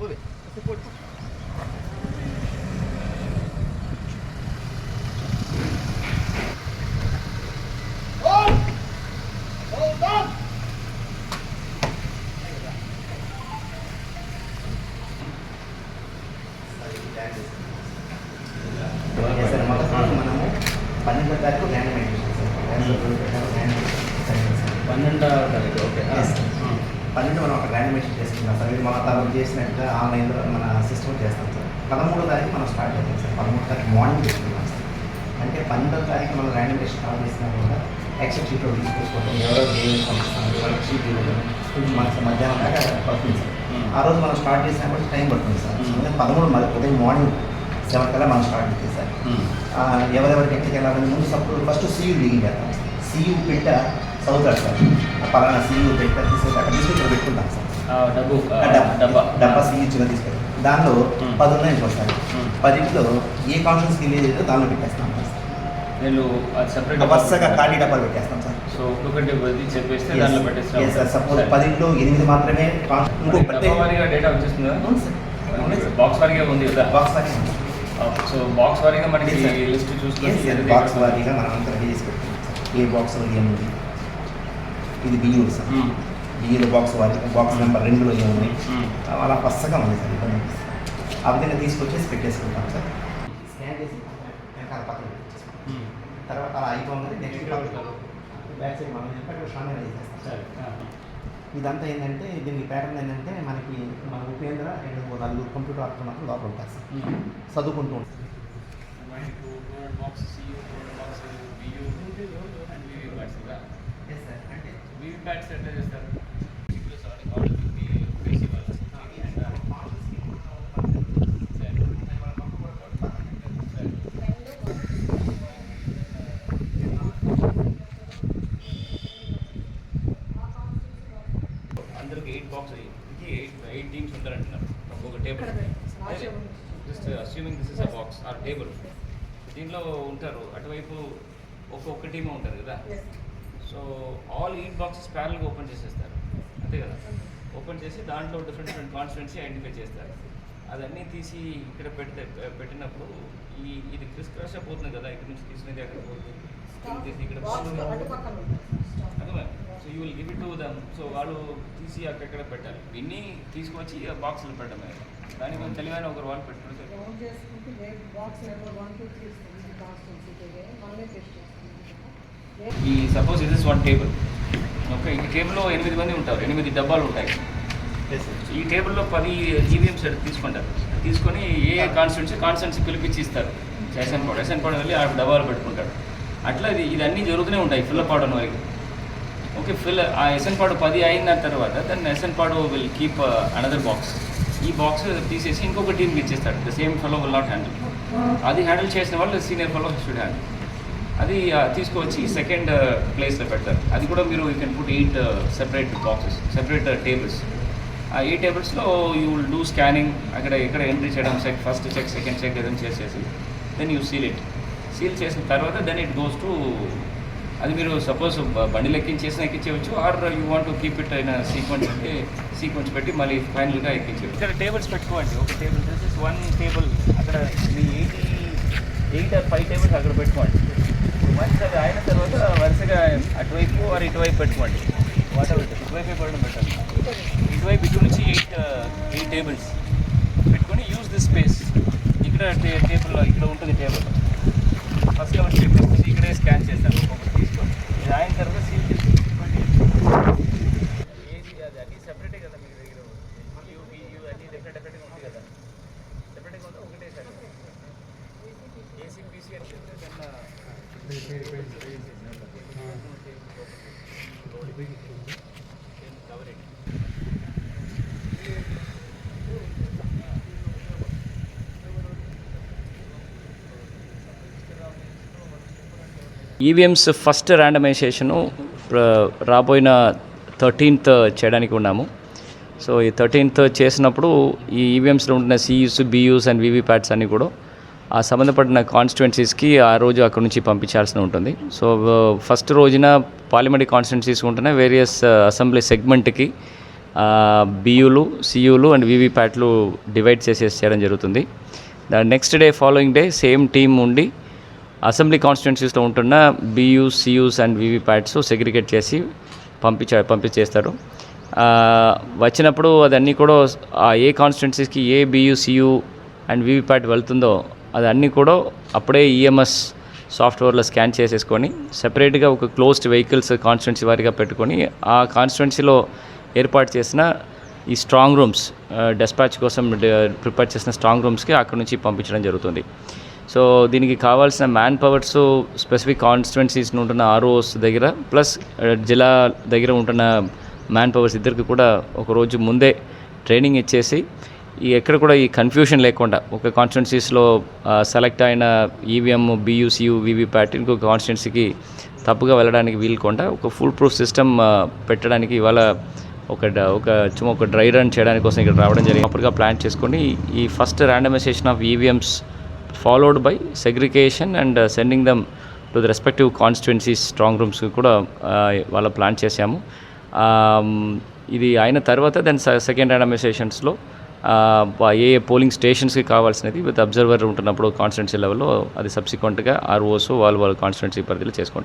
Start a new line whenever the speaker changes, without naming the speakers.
Move it. Move forward. Hold! Hold on!
Okay sir మొదటి మనము పన్నెండో తారీఖు ల్యాండ్ మైండ్ సార్ ల్యాండ్
పన్నెండవ తారీఖు ఓకే
Yes. పన్నెండు మనం ఒక ర్యాండమేషన్ చేసుకుంటాం సార్. ఇది మన తర్వాత చేసినట్టుగా ఆన్లైన్లో మన సిస్టమ్ చేస్తాం సార్. పదమూడో తారీఖు మనం స్టార్ట్ చేస్తాం సార్. పదమూడో తారీఖు మార్నింగ్ చేసుకుంటాం సార్. అంటే పన్నెండో తారీఖు మనం ర్యాండమేషన్ స్టార్ట్ చేసినా కూడా ఎక్సెప్ట్ షీట్ ఒకటి తీసుకొచ్చుకుంటాం ఎవరో ఏమి పంపిస్తాం వాళ్ళకి షీట్ ఇవ్వడం మనకి మధ్యాహ్నం దాకా పడుతుంది సార్. ఆ రోజు మనం స్టార్ట్ చేసినా కూడా టైం పడుతుంది సార్.
Hmm.
పదమూడు మరి ఉదయం మార్నింగ్ సెవెన్ కల్లా మనం స్టార్ట్ చేస్తాం సార్. ఆ, ఎవరెవరికి ఎక్కడికి వెళ్ళాలని ముందు సపోర్ట్ ఫస్ట్ సీయూ దిగింగ్ చేస్తాం సీయూ పెట్ట చదువుతాడు సార్ పలానా తీసుకెళ్ళి అక్కడ తీసుకొచ్చి ఇక్కడ సార్
డబ్బు
డబ్బా
డబ్బా
సీయూ ఇచ్చిన తీసుకెళ్ళి దానిలో
Hmm.
పది ఉన్నాయి చూస్తారు
Hmm.
పదింట్లో ఏ కాన్ఫరెన్స్కి వెళ్ళేదో దానిలో పెట్టేస్తాం సార్
అది సెపరేట్
వరుసగా ఖాళీ డబ్బాలు పెట్టేస్తాం సార్
సో ఒక్కొక్కటి ఇది చెప్పేస్తే దాంట్లో
Yes, సార్ సపోజ్
పెట్టేస్తాం
పదింట్లో ఎనిమిది మాత్రమే ఇంకో
వారీగా డేటా వచ్చేస్తుందా. బాక్స్ వారీగా ఉంది కదా
బాక్స్ వారీగా.
సో బాక్స్ వారీగా మనకి. లిస్ట్ చూసుకొని.
బాక్స్ వారీగా మనం అంతా రెడీ చేసి పెట్టుకుంటాం ఏ బాక్స్లో ఏముంది ఇది బియ్యం సార్
మ్మ్.
బియ్యంలో బాక్స్ బాక్స్ నెంబర్ రెండులో ఏమున్నాయి. అలా పచ్చగా ఉంది సార్ ఇబ్బంది. ఆ విధంగా తీసుకొచ్చేసి పెట్టేసుకుంటాం సార్ స్కాన్ చేసి వెనకాల పక్కన. తర్వాత అలా అయిపోగానే నెక్స్ట్ బ్యాక్ సైడ్ మనం చెప్పి స్టాండ్ చేసేస్తాం. ఇదంతా ఏంటంటే దీనికి ప్యాటర్న్ ఏంటంటే మనకి మన ఉపేంద్ర అండ్ ఓ నలుగురు కంప్యూటర్ మాత్రం లోపల ఉంటారు సార్. చదువుకుంటూ ఉంటారు ఎస్ సార్ అంటే
అందరికి eight box eight eight teams ఉంటారంటున్నారు. ఒక్కొక్క table just assuming this is a box or table దీనిలో ఉంటారు. అటువైపు ఒక్కొక్క టీమ్ ఉంటారు కదా? సో ఆల్ ఎయిట్ బాక్సెస్ ప్యారల్గా ఓపెన్ చేసేస్తారు. అంతే కదా? ఓపెన్ చేసి దాంట్లో డిఫరెంట్ డిఫరెంట్ కాన్స్టిట్యున్సీ ఐడెంటిఫై చేస్తారు. అదన్నీ తీసి ఇక్కడ పెడితే పెట్టినప్పుడు ఈ ఇది క్రిస్ క్రాష్ అయిపోతుంది కదా ఇక్కడ నుంచి తీసినది అక్కడ పోతుంది. తీసి ఇక్కడ so you will give it to them. So వాళ్ళు తీసి అక్కడెక్కడ పెట్టాలి. ఇన్ని తీసుకొచ్చి ఆ బాక్స్లో పెట్టడమే. దానికి కొంచెం తెలివైన ఒకరు వాళ్ళు పెట్టుకుంటే ఈ సపోజ్ ఇది ఇస్ వన్ టేబుల్ ఓకే ఈ టేబుల్లో ఎనిమిది మంది ఉంటారు. ఎనిమిది డబ్బాలు ఉంటాయి. ఈ టేబుల్లో పది ఈవీఎంస్ తీసుకుంటారు. తీసుకొని ఏ కాన్స్టిట్యూన్సీ కాన్స్టిట్యూన్సీ పిలిపించి ఇస్తారు. ఎస్ఎన్ పాడు ఎస్ఎన్ పాడు వెళ్ళి ఆ డబ్బాలు పెట్టుకుంటాడు అట్లా ఇది ఇదన్నీ జరుగుతూనే ఉంటాయి. ఫిల్ అవడం వరకు ఓకే ఫిల్ ఆ ఎస్ఎన్ పాడు పది అయిన తర్వాత దాన్ని ఎస్ఎన్ పాడు విల్ కీప్ అనదర్ బాక్స్ ఈ బాక్స్ తీసేసి ఇంకొక టీంకి ఇచ్చేస్తాడు. The same fellow will not handle అది హ్యాండిల్ చేసిన వాళ్ళు సీనియర్ ఫెలో షుడ్ హ్యాండిల్ అది తీసుకువచ్చి సెకండ్ ప్లేస్లో పెడతారు. అది కూడా మీరు you can put eight separate boxes separate tables ఆ ఈ టేబుల్స్లో యూ విల్ డూ స్కానింగ్ అక్కడ ఎక్కడ ఎంట్రీ చేయడం check first check second check ఏదైనా చేసేసి then you seal it seal చేసిన తర్వాత దెన్ ఇట్ గోస్ టు అది మీరు సపోజ్ బండి ఎక్కించేసిన ఎక్కించవచ్చు or you want to keep it అయిన సీక్వెన్స్ అంటే సీక్వెన్స్ పెట్టి మళ్ళీ ఫైనల్గా ఎక్కించవచ్చు ఇక్కడ టేబుల్స్ పెట్టుకోండి. ఒక టేబుల్ వన్ టేబుల్ అక్కడ మీ eighty eight or five tables అక్కడ పెట్టుకోండి. వన్స్ అది అయిన తర్వాత వరుసగా అటువైపు ఆర్ ఇటువైపు పెట్టుకోండి. వాట్ ఎవర్ ఇటువైపు పెట్టడం పెట్టండి ఇటువైపు ఇటు నుంచి ఎయిట్ ఎయిట్ టేబుల్స్ పెట్టుకొని యూజ్ దిస్ స్పేస్ ఇక్కడ టేబుల్ ఇక్కడ ఉంటుంది టేబుల్ ఫస్ట్ లెవెల్ చెప్పేసి ఇక్కడే స్కాన్ చేస్తాను ఒక్కొక్కటి తీసుకొని ఇది అయిన తర్వాత సీల్ చేసి పెట్టుకోండి. ఏది అది అన్ని సెపరేటే కదా మీ దగ్గర యూ యూ అన్ని డిఫరెంట్ డిఫరెంట్గా ఉంది కదా సెపరేట్గా ఉందా ఒకటే సార్ ఏసీ పీసీ అని చెప్తే కన్నా కవరేజ్ ఈవీఎంస్ ఫస్ట్ ర్యాండమైజేషను రాబోయిన థర్టీన్త్ చేయడానికి ఉన్నాము. సో ఈ థర్టీన్త్ చేసినప్పుడు ఈ ఈవీఎంస్లో ఉంటున్న సియూస్ బియూస్ అండ్ వీవీప్యాట్స్ అన్నీ కూడా ఆ సంబంధపడిన కాన్స్టిట్యున్సీస్కి ఆ రోజు అక్కడ నుంచి పంపించాల్సి ఉంటుంది. సో ఫస్ట్ uh, రోజున పార్లమెంటరీ కాన్స్టిట్యున్సీస్ ఉంటున్న వేరియస్ అసెంబ్లీ సెగ్మెంట్కి బియూలు సియూలు అండ్ వివిప్యాట్లు డివైడ్ చేసేసి చేయడం జరుగుతుంది. Next day following day same team ఉండి అసెంబ్లీ కాన్స్టిట్యున్సీస్లో ఉంటున్న BUs CUs and VVPATs segregate చేసి పంపించ పంపించేస్తారు వచ్చినప్పుడు అదన్నీ కూడా ఏ కాన్స్టిట్యున్సీస్కి ఏ బియు సియు అండ్ వివిప్యాట్ వెళ్తుందో అది అన్నీ కూడా అప్పుడే ఈఎంఎస్ సాఫ్ట్వేర్లో స్కాన్ చేసేసుకొని సెపరేట్గా ఒక క్లోజ్డ్ వెహికల్స్ కాన్స్టిట్యున్సీ వారిగా పెట్టుకొని ఆ కాన్స్టిట్యున్సీలో ఏర్పాటు చేసిన ఈ స్ట్రాంగ్ రూమ్స్ డెస్పాచ్ కోసం ప్రిపేర్ చేసిన స్ట్రాంగ్ రూమ్స్కి అక్కడ నుంచి పంపించడం జరుగుతుంది. సో దీనికి కావాల్సిన మ్యాన్ పవర్స్ స్పెసిఫిక్ కాన్స్టిట్యున్సీస్ ఉంటున్న ఆర్ఓస్ దగ్గర ప్లస్ uh, జిల్లా దగ్గర ఉంటున్న మ్యాన్ పవర్స్ ఇద్దరికి కూడా ఒకరోజు ముందే ట్రైనింగ్ ఇచ్చేసి ఈ ఎక్కడ కూడా ఈ కన్ఫ్యూషన్ లేకుండా ఒక కాన్స్టిట్యున్సీస్లో సెలెక్ట్ uh, అయిన ఈవీఎం బీయూసీయూ వీవీప్యాట్ ఇంకొక కాన్స్టిట్యున్సీకి తప్పుగా వెళ్ళడానికి వీలుకుండా ఒక ఫుల్ ప్రూఫ్ సిస్టమ్ పెట్టడానికి ఇవాళ ఒక డ- ఒక చుమ్మ ఒక డ్రై రన్ చేయడానికి కోసం ఇక్కడ రావడం జరిగింది. అప్పటిగా ప్లాన్ చేసుకొని ఈ first randomisation of EVMs followed by segregation and sending them to the respective constituencies strong రూమ్స్కి కూడా uh, వాళ్ళ ప్లాన్ చేశాము. ఇది అయిన తర్వాత దెన్ సెకండ్ ర్యాండమైజేషన్స్లో ఏ ఏ పోలింగ్ స్టేషన్స్కి కావాల్సినది విత్ అబ్జర్వర్ ఉంటున్నప్పుడు కాన్స్టిట్యున్సీ లెవెల్లో అది సబ్సిక్వెంట్గా ఆర్ఓస్ వాళ్ళు వాళ్ళ కాన్స్టిట్యున్సీ పరిధిలో చేసుకుంటారు